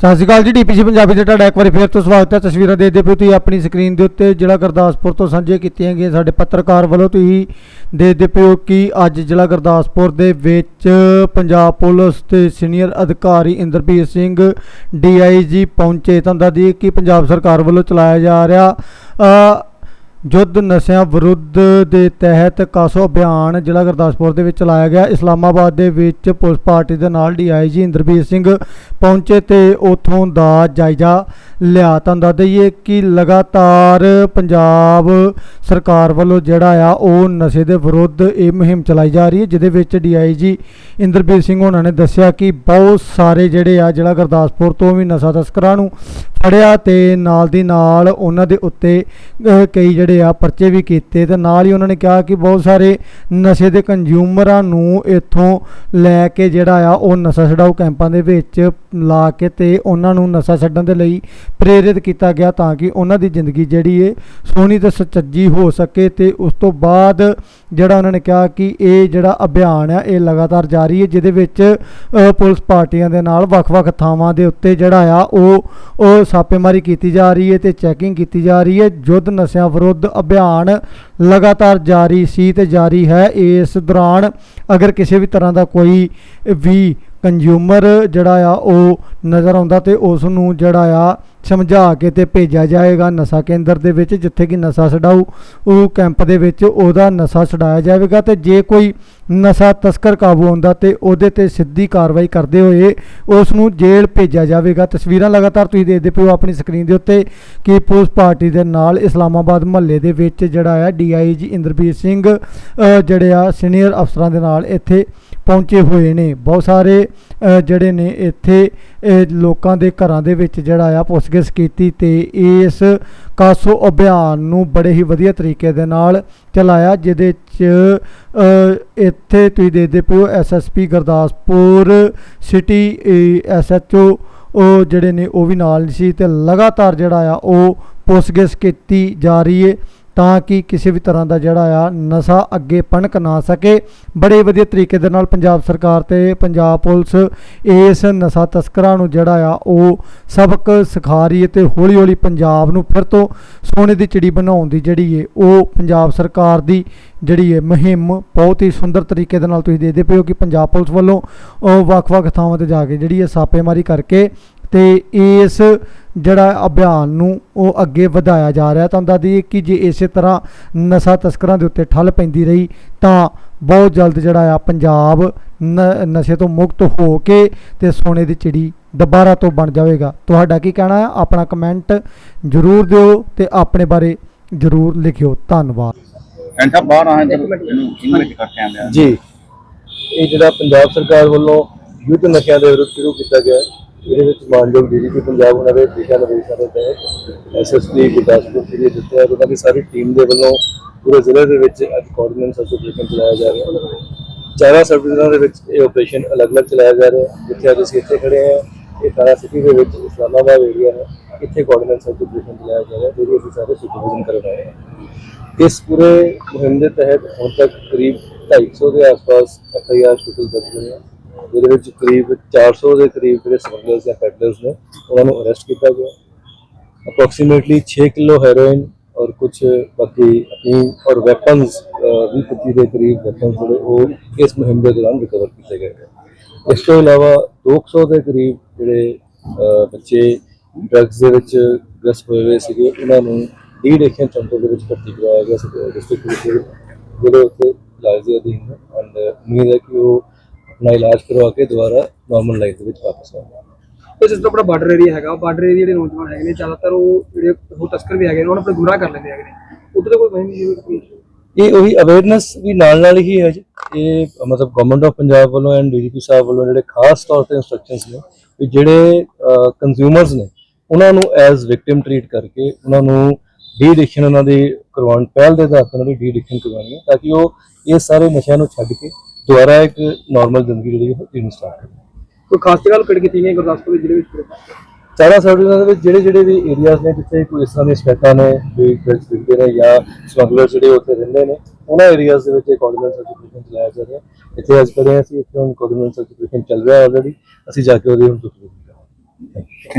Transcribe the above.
ਸਤਿ ਸ਼੍ਰੀ ਅਕਾਲ ਜੀ ਡੀਪੀਸੀ ਪੰਜਾਬੀ 'ਤੇ ਤੁਹਾਡਾ ਇੱਕ ਵਾਰੀ ਫੇਰ ਤੋਂ ਸਵਾਗਤ ਹੈ। ਤਸਵੀਰਾਂ ਦੇਖਦੇ ਪਏ ਹੋ ਤੁਸੀਂ ਆਪਣੀ ਸਕਰੀਨ ਦੇ ਉੱਤੇ ਜ਼ਿਲ੍ਹਾ ਗੁਰਦਾਸਪੁਰ ਤੋਂ ਸਾਂਝੇ ਕੀਤੀਆਂ ਗਈਆਂ ਸਾਡੇ ਪੱਤਰਕਾਰ ਵੱਲੋਂ ਤੁਸੀਂ ਦੇਖਦੇ ਪਏ ਹੋ ਕਿ ਅੱਜ ਜ਼ਿਲ੍ਹਾ ਗੁਰਦਾਸਪੁਰ ਦੇ ਵਿੱਚ ਪੰਜਾਬ ਪੁਲਿਸ ਦੇ ਸੀਨੀਅਰ ਅਧਿਕਾਰੀ ਇੰਦਰਪ੍ਰੀਤ ਸਿੰਘ ਡੀਆਈਜੀ ਪਹੁੰਚੇ। ਤਾਂ ਦੱਸ ਕਿ ਪੰਜਾਬ ਸਰਕਾਰ ਵੱਲੋਂ ਚਲਾਇਆ ਜਾ ਰਿਹਾ ਅ, ਯੁੱਧ ਨਸ਼ਿਆਂ ਵਿਰੁੱਧ ਦੇ ਤਹਿਤ ਕਾਸੋ ਅਭਿਆਨ ਜ਼ਿਲ੍ਹਾ ਗੁਰਦਾਸਪੁਰ ਦੇ ਵਿੱਚ ਚਲਾਇਆ ਗਿਆ। ਇਸਲਾਮਾਬਾਦ ਦੇ ਵਿੱਚ ਪੁਲਿਸ ਪਾਰਟੀ ਦੇ ਨਾਲ ਡੀਆਈਜੀ ਇੰਦਰਬੀਰ ਸਿੰਘ ਪਹੁੰਚੇ ਤੇ ਉਥੋਂ ਦਾ ਜਾਇਜ਼ਾ ਲਿਆ। ਤਾਂ ਦੱਸ ਦਈਏ ਕਿ ਲਗਾਤਾਰ ਪੰਜਾਬ ਸਰਕਾਰ ਵੱਲੋਂ ਜਿਹੜਾ ਆ, ਉਹ ਨਸ਼ੇ ਦੇ ਵਿਰੁੱਧ ਇਹ ਮੁਹਿੰਮ ਚਲਾਈ ਜਾ ਰਹੀ ਹੈ, ਜਿਹਦੇ ਵਿੱਚ ਡੀਆਈਜੀ ਇੰਦਰਬੀਰ ਸਿੰਘ ਉਹਨਾਂ ਨੇ ਦੱਸਿਆ ਕਿ ਬਹੁਤ ਸਾਰੇ ਜਿਹੜੇ ਆ, ਜਿਹੜਾ ਗੁਰਦਾਸਪੁਰ ਤੋਂ ਵੀ ਨਸ਼ਾ ਤਸਕਰਾਂ ਨੂੰ ਫੜਿਆ ਤੇ ਨਾਲ ਦੀ ਨਾਲ ਉਹਨਾਂ ਦੇ ਉੱਤੇ ਕਈ ਜਿਹੜੇ ਆ ਪਰਚੇ ਵੀ ਕੀਤੇ ਤੇ ਨਾਲ ਹੀ ਉਹਨਾਂ ਨੇ ਕਿਹਾ ਕਿ ਬਹੁਤ ਸਾਰੇ ਨਸ਼ੇ ਦੇ ਕੰਜ਼ਿਊਮਰਾਂ ਨੂੰ ਇੱਥੋਂ ਲੈ ਕੇ ਜਿਹੜਾ ਆ, ਉਹ ਨਸ਼ਾ ਛਡਾਊ ਕੈਂਪਾਂ ਦੇ ਵਿੱਚ ਲਾ ਕੇ ਤੇ ਉਹਨਾਂ ਨੂੰ ਨਸ਼ਾ ਛੱਡਣ ਦੇ ਲਈ ਪ੍ਰੇਰਿਤ ਕੀਤਾ ਗਿਆ ਤਾਂ ਕਿ ਉਹਨਾਂ ਦੀ ਜ਼ਿੰਦਗੀ ਜਿਹੜੀ ਏ ਸੋਹਣੀ ਤੇ ਸੁਚੱਜੀ ਹੋ ਸਕੇ ਤੇ ਉਸ ਤੋਂ ਬਾਅਦ ਜਿਹੜਾ ਉਹਨਾਂ ਨੇ ਕਿਹਾ ਕਿ ਇਹ ਜਿਹੜਾ ਅਭਿਆਨ ਆ, ਇਹ ਲਗਾਤਾਰ ਜਾਰੀ ਹੈ ਜਿਹਦੇ ਵਿੱਚ ਪੁਲਿਸ ਪਾਰਟੀਆਂ ਦੇ ਨਾਲ ਵੱਖ-ਵੱਖ ਥਾਵਾਂ ਦੇ ਉੱਤੇ ਜਿਹੜਾ ਆ, ਉਹ ਉਹ ਛਾਪੇਮਾਰੀ ਕੀਤੀ ਜਾ ਰਹੀ ਹੈ ਤੇ ਚੈਕਿੰਗ ਕੀਤੀ ਜਾ ਰਹੀ ਹੈ ਯੁੱਧ ਨਸ਼ਿਆਂ ਵਿਰੁੱਧ ਅਭਿਆਨ ਲਗਾਤਾਰ ਜਾਰੀ ਸੀ ਤੇ ਜਾਰੀ ਹੈ। ਇਸ ਦੌਰਾਨ ਅਗਰ ਕਿਸੇ ਵੀ ਤਰ੍ਹਾਂ ਦਾ ਕੋਈ ਵੀ ਕੰਜ਼ਿਊਮਰ ਜਿਹੜਾ ਆ, ਉਹ ਨਜ਼ਰ ਆਉਂਦਾ ਤੇ ਉਸ ਨੂੰ ਜਿਹੜਾ ਆ ਸਮਝਾ ਕੇ ਤੇ ਭੇਜਿਆ ਜਾਏਗਾ ਨਸ਼ਾ ਕੇਂਦਰ ਦੇ ਵਿੱਚ, ਜਿੱਥੇ ਕਿ ਨਸ਼ਾ ਛਡਾਊ, ਉਹ ਕੈਂਪ ਦੇ ਵਿੱਚ ਉਹਦਾ ਨਸ਼ਾ ਛਡਾਇਆ ਜਾਵੇਗਾ ਤੇ ਜੇ ਕੋਈ ਨਸ਼ਾ ਤਸਕਰ ਕਾਬੂ ਆਉਂਦਾ ਤੇ ਉਹਦੇ ਤੇ ਸਿੱਧੀ ਕਾਰਵਾਈ ਕਰਦੇ ਹੋਏ ਉਸ ਨੂੰ ਜੇਲ੍ਹ ਭੇਜਿਆ ਜਾਵੇਗਾ। ਤਸਵੀਰਾਂ ਲਗਾਤਾਰ ਤੁਸੀਂ ਦੇਖਦੇ ਪਿਓ ਆਪਣੀ ਸਕਰੀਨ ਦੇ ਉੱਤੇ ਕਿ ਪੁਲਿਸ ਪਾਰਟੀ ਦੇ ਨਾਲ ਇਸਲਾਮਾਬਾਦ ਮਹੱਲੇ ਦੇ ਵਿੱਚ ਜਿਹੜਾ ਆ ਡੀਆਈਜੀ ਇੰਦਰਬੀਰ ਸਿੰਘ ਜਿਹੜੇ ਆ ਸੀਨੀਅਰ ਅਫਸਰਾਂ ਦੇ ਨਾਲ ਇੱਥੇ ਪਹੁੰਚੇ ਹੋਏ ਨੇ। ਬਹੁਤ ਸਾਰੇ ਜਿਹੜੇ ਨੇ ਇੱਥੇ ਲੋਕਾਂ ਦੇ ਘਰਾਂ ਦੇ ਵਿੱਚ ਜਿਹੜਾ ਆ ਪੁੱਛਗਿੱਛ ਕੀਤੀ ਤੇ ਇਸ ਕਾਸੋ ਅਭਿਆਨ ਨੂੰ ਬੜੇ ਹੀ ਵਧੀਆ ਤਰੀਕੇ ਦੇ ਨਾਲ ਚਲਾਇਆ, ਜਿਹਦੇ ਚ ਇੱਥੇ ਤੁਸੀਂ ਦੇਖਦੇ ਪਿਓ ਐਸਐਸਪੀ ਗੁਰਦਾਸਪੁਰ ਸਿਟੀ ਐਸਐਚਓ ਉਹ ਜਿਹੜੇ ਨੇ ਉਹ ਵੀ ਨਾਲ ਸੀ ਤੇ ਲਗਾਤਾਰ ਜਿਹੜਾ ਆ ਉਹ ਪੁੱਛਗਿੱਛ ਕੀਤੀ ਜਾ ਰਹੀ ਹੈ ਤਾਂ ਕਿ ਕਿਸੇ ਵੀ ਤਰ੍ਹਾਂ ਦਾ ਜਿਹੜਾ ਆ ਨਸ਼ਾ ਅੱਗੇ ਪਣਕ ਨਾ ਸਕੇ। ਬੜੇ ਵਧੀਆ ਤਰੀਕੇ ਦੇ ਨਾਲ ਪੰਜਾਬ ਸਰਕਾਰ ਤੇ ਪੰਜਾਬ ਪੁਲਿਸ ਇਸ ਨਸ਼ਾ ਤਸਕਰਾਂ ਨੂੰ ਜਿਹੜਾ ਆ ਉਹ ਸਬਕ ਸਿਖਾ ਰਹੀ ਹੈ ਤੇ ਹੌਲੀ ਹੌਲੀ ਪੰਜਾਬ ਨੂੰ ਫਿਰ ਤੋਂ ਸੋਨੇ ਦੀ ਚਿੜੀ ਬਣਾਉਣ ਦੀ ਜਿਹੜੀ ਹੈ ਉਹ ਪੰਜਾਬ ਸਰਕਾਰ ਦੀ ਜਿਹੜੀ ਹੈ ਮੁਹਿੰਮ ਬਹੁਤ ਹੀ ਸੁੰਦਰ ਤਰੀਕੇ ਦੇ ਨਾਲ ਤੁਸੀਂ ਦੇਖਦੇ ਪਏ ਹੋ ਕਿ ਪੰਜਾਬ ਪੁਲਿਸ ਵੱਲੋਂ ਵੱਖ-ਵੱਖ ਥਾਵਾਂ ਤੇ ਜਾ ਕੇ ਜਿਹੜੀ ਹੈ ਛਾਪੇਮਾਰੀ ਕਰਕੇ ਤੇ ਇਸ ਜਿਹੜਾ ਅਭਿਆਨ ਨੂੰ ਉਹ ਅੱਗੇ ਵਧਾਇਆ ਜਾ ਰਿਹਾ। ਤਾਂ ਦੱਸ ਦਈਏ ਕਿ ਜੇ ਇਸੇ ਤਰ੍ਹਾਂ ਨਸ਼ਾ ਤਸਕਰਾਂ ਦੇ ਉੱਤੇ ਠੱਲ ਪੈਂਦੀ ਰਹੀ ਤਾਂ ਬਹੁਤ ਜਲਦ ਜਿਹੜਾ ਆ ਪੰਜਾਬ ਨ- ਨਸ਼ੇ ਤੋਂ ਮੁਕਤ ਹੋ ਕੇ ਤੇ ਸੋਨੇ ਦੀ ਚਿੜੀ ਦੁਬਾਰਾ ਤੋਂ ਬਣ ਜਾਵੇਗਾ। ਤੁਹਾਡਾ ਕੀ ਕਹਿਣਾ ਹੈ ਆਪਣਾ ਕਮੈਂਟ ਜ਼ਰੂਰ ਦਿਓ ਤੇ ਆਪਣੇ ਬਾਰੇ ਜ਼ਰੂਰ ਲਿਖਿਓ। ਧੰਨਵਾਦ। ਐਂਟਾ ਬਾਹਰ ਆਏ ਤੇ ਇਹਨੂੰ ਕਿੰਨੇ ਚ ਕਰਕੇ ਆਂਦੇ ਆ। ਜੀ। ਇਹ ਜਿਹੜਾ ਪੰਜਾਬ ਸਰਕਾਰ ਵੱਲੋਂ ਯੁੱਧ ਨਸ਼ਿਆਂ ਦੇ ਵਿਰੁੱਧ ਸ਼ੁਰੂ ਕੀਤਾ ਗਿਆ ਹੈ, ਇਹਦੇ ਵਿੱਚ ਮਾਨਯੋਗ ਡੀਜੀਪੀ ਪੰਜਾਬ ਉਹਨਾਂ ਦੇ ਦਿਸ਼ਾ ਨਿਰਦੇਸ਼ਾਂ ਦੇ ਤਹਿਤ ਐਸਐਸਪੀ ਗੁਰਦਾਸਪੁਰ ਜ਼ਿਲ੍ਹੇ ਦਿੱਤੇ ਹੈ ਉਹਨਾਂ ਦੀ ਸਾਰੀ ਟੀਮ ਦੇ ਵੱਲੋਂ ਪੂਰੇ ਜ਼ਿਲ੍ਹੇ ਦੇ ਵਿੱਚ ਅੱਜ ਕੋਆਰਡੀਨੇਸ਼ਨ ਸਰਟੀਫਿਕੇਟ ਚਲਾਇਆ ਜਾ ਰਿਹਾ। ਹੈ ਚਾਰਾਂ ਸਬ ਡਿਵੀਜ਼ਨਾਂ ਦੇ ਵਿੱਚ ਇਹ ਆਪਰੇਸ਼ਨ ਅਲੱਗ-ਅਲੱਗ ਚਲਾਇਆ ਜਾ ਰਿਹਾ। ਹੈ ਜਿੱਥੇ ਅੱਜ ਅਸੀਂ ਇੱਥੇ ਖੜੇ ਹਾਂ, ਇਹ ਸਾਰਾ ਸਿਟੀ ਦੇ ਵਿੱਚ ਇਸਲਾਮਾਬਾਦ ਏਰੀਆ ਹੈ, ਇੱਥੇ ਕੋਆਰਡੀਨੇਸ਼ਨ ਸਰਟੀਫਿਕੇਟ ਚਲਾਇਆ ਜਾ ਰਿਹਾ ਹੈ ਜਿਹੜੀ ਅਸੀਂ ਸਾਰੇ ਸੁਪਰਵਿਜ਼ਨ ਕਰ ਰਹੇ ਹਾਂ। ਇਸ ਪੂਰੇ ਮੁਹਿੰਮ ਦੇ ਤਹਿਤ ਹੁਣ ਤੱਕ ਕਰੀਬ 250 ਦੇ ਆਸ-ਪਾਸ ਐਫਆਈਆਰ ਸ਼ੁਰੂ ਦਰਜ ਹੋਏ ਹਨ ਜਿਹਦੇ ਵਿੱਚ ਕਰੀਬ 400 ਦੇ ਕਰੀਬ ਜਿਹੜੇ ਸਮਗਲਰਸ ਜਾਂ ਪੈਡਲਰਸ ਨੇ, ਉਹਨਾਂ ਨੂੰ ਅਰੈਸਟ ਕੀਤਾ ਗਿਆ। ਅਪਰੋਕਸੀਮੇਟਲੀ 6 ਕਿਲੋ ਹੈਰੋਇਨ ਔਰ ਕੁਝ ਬਾਕੀ ਆਪਣੀ ਔਰ ਵੈਪਨਸ ਵੀ 25 ਦੇ ਕਰੀਬ ਵੈਪਨਸ ਜਿਹੜੇ ਉਹ ਇਸ ਮੁਹਿੰਮ ਦੇ ਦੌਰਾਨ ਰਿਕਵਰ ਕੀਤੇ ਗਏ ਨੇ। ਇਸ ਤੋਂ ਇਲਾਵਾ 200 ਦੇ ਕਰੀਬ ਜਿਹੜੇ ਬੱਚੇ ਡਰੱਗਸ ਦੇ ਵਿੱਚ ਗ੍ਰਸਤ ਹੋਏ ਹੋਏ ਸੀਗੇ, ਉਹਨਾਂ ਨੂੰ ਡੀ ਡੈਕਸ਼ਨ ਸੈਂਟਰ ਦੇ ਵਿੱਚ ਭਰਤੀ ਕਰਵਾਇਆ ਗਿਆ ਸੀ। ਡਿਸਟ੍ਰਿਕਟ ਵਿੱਚ ਜਿਹੜੇ ਉੱਥੇ ਇਲਾਜ ਦੇ ਅਧੀਨ ਨੇ ਐਂਡ ਉਮੀਦ ਹੈ ਕਿ ਉਹ ਆਪਣਾ ਇਲਾਜ ਕਰਵਾ ਕੇ ਦੁਬਾਰਾ ਨਾਰਮਲ ਲਾਈਫ ਦੇ ਵਿੱਚ ਵਾਪਸ ਆਉਣਗੇ ਤੇ ਜਿਸ ਤੋਂ ਆਪਣਾ ਬਾਰਡਰ ਏਰੀਆ ਹੈਗਾ ਬਾਰਡਰ ਏਰੀਆ ਜਿਹੜੇ ਨੌਜਵਾਨ ਹੈਗੇ ਨੇ ਜ਼ਿਆਦਾਤਰ ਉਹ ਜਿਹੜੇ ਉਹ ਤਸਕਰ ਵੀ ਹੈਗੇ ਨੇ ਉਹਨਾਂ ਨੂੰ ਗੁੰਮਰਾਹ ਕਰ ਲੈਂਦੇ ਹੈਗੇ ਨੇ। ਉੱਧਰ ਕੋਈ ਨਹੀਂ ਇਹ ਉਹੀ ਅਵੇਅਰਨੈਸ ਵੀ ਨਾਲ ਨਾਲ ਹੀ ਹੈ ਜੀ। ਇਹ ਮਤਲਬ ਗਵਰਨਮੈਂਟ ਆਫ ਪੰਜਾਬ ਵੱਲੋਂ ਐਂਡ ਡੀਜੀਪੀ ਸਾਹਿਬ ਵੱਲੋਂ ਜਿਹੜੇ ਖਾਸ ਤੌਰ ਤੇ ਇਨਸਟਰਕਸ਼ਨਸ ਨੇ ਵੀ ਜਿਹੜੇ ਕੰਜ਼ਿਊਮਰਸ ਨੇ ਉਹਨਾਂ ਨੂੰ ਐਜ਼ ਵਿਕਟਿਮ ਟਰੀਟ ਕਰਕੇ ਉਹਨਾਂ ਨੂੰ ਡੀ ਐਡਿਕਸ਼ਨ ਉਹਨਾਂ ਦੀ ਕਰਵਾਉਣ ਪਹਿਲ ਦੇ ਆਧਾਰ ਤੇ ਉਹਨਾਂ ਦੀ ਡੀ ਐਡਿਕਸ਼ਨ ਕਰਵਾਉਣੀ ਹੈ ਤਾਂ ਕਿ ਉਹ ਇਹ ਸਾਰੇ ਨਸ਼ਿਆਂ ਨੂੰ ਛੱਡ ਕੇ ਦੁਬਾਰਾ ਇੱਕ ਨਾਰਮਲ ਜ਼ਿੰਦਗੀ ਜਿਹੜੀ ਉਹ ਜੀਣੀ ਸਟਾਰਟ ਕਰੇ। ਕੋਈ ਖਾਸ ਜਗ੍ਹਾ ਲੋਕੇਟ ਕੀਤੀ ਗਈ ਗੁਰਦਾਸਪੁਰ ਜ਼ਿਲ੍ਹੇ ਵਿੱਚ? ਚਾਰਾਂ ਸਰਵਿਸਾਂ ਦੇ ਵਿੱਚ ਜਿਹੜੇ ਜਿਹੜੇ ਵੀ ਏਰੀਆਜ਼ ਨੇ ਜਿੱਥੇ ਕੋਈ ਇਸ ਤਰ੍ਹਾਂ ਦੇ ਸਟੈਟਾਂ ਨੇ ਵੀ ਡਰੱਗਸ ਵਿਕਦੇ ਨੇ ਜਾਂ ਸਮਗਲਰ ਜਿਹੜੇ ਉੱਥੇ ਰਹਿੰਦੇ ਨੇ ਉਹਨਾਂ ਏਰੀਆਜ਼ ਦੇ ਵਿੱਚ ਕੋਆਰਡੀਨੇਟ ਸਰਟੀਫਿਕੇਸ਼ਨ ਚਲਾਇਆ ਜਾ ਰਿਹਾ। ਇੱਥੇ ਅੱਜ ਹਾਂ ਅਸੀਂ ਇੱਥੇ ਹੁਣ ਕੋਆਰਡੀਨੇਟ ਸਰਟੀਫਿਕੇਸ਼ਨ ਚੱਲ ਰਿਹਾ ਆਲਰੇਡੀ ਅਸੀਂ ਜਾ ਕੇ ਉਹਦੀ ਹੁਣ ਤੁਸੀਂ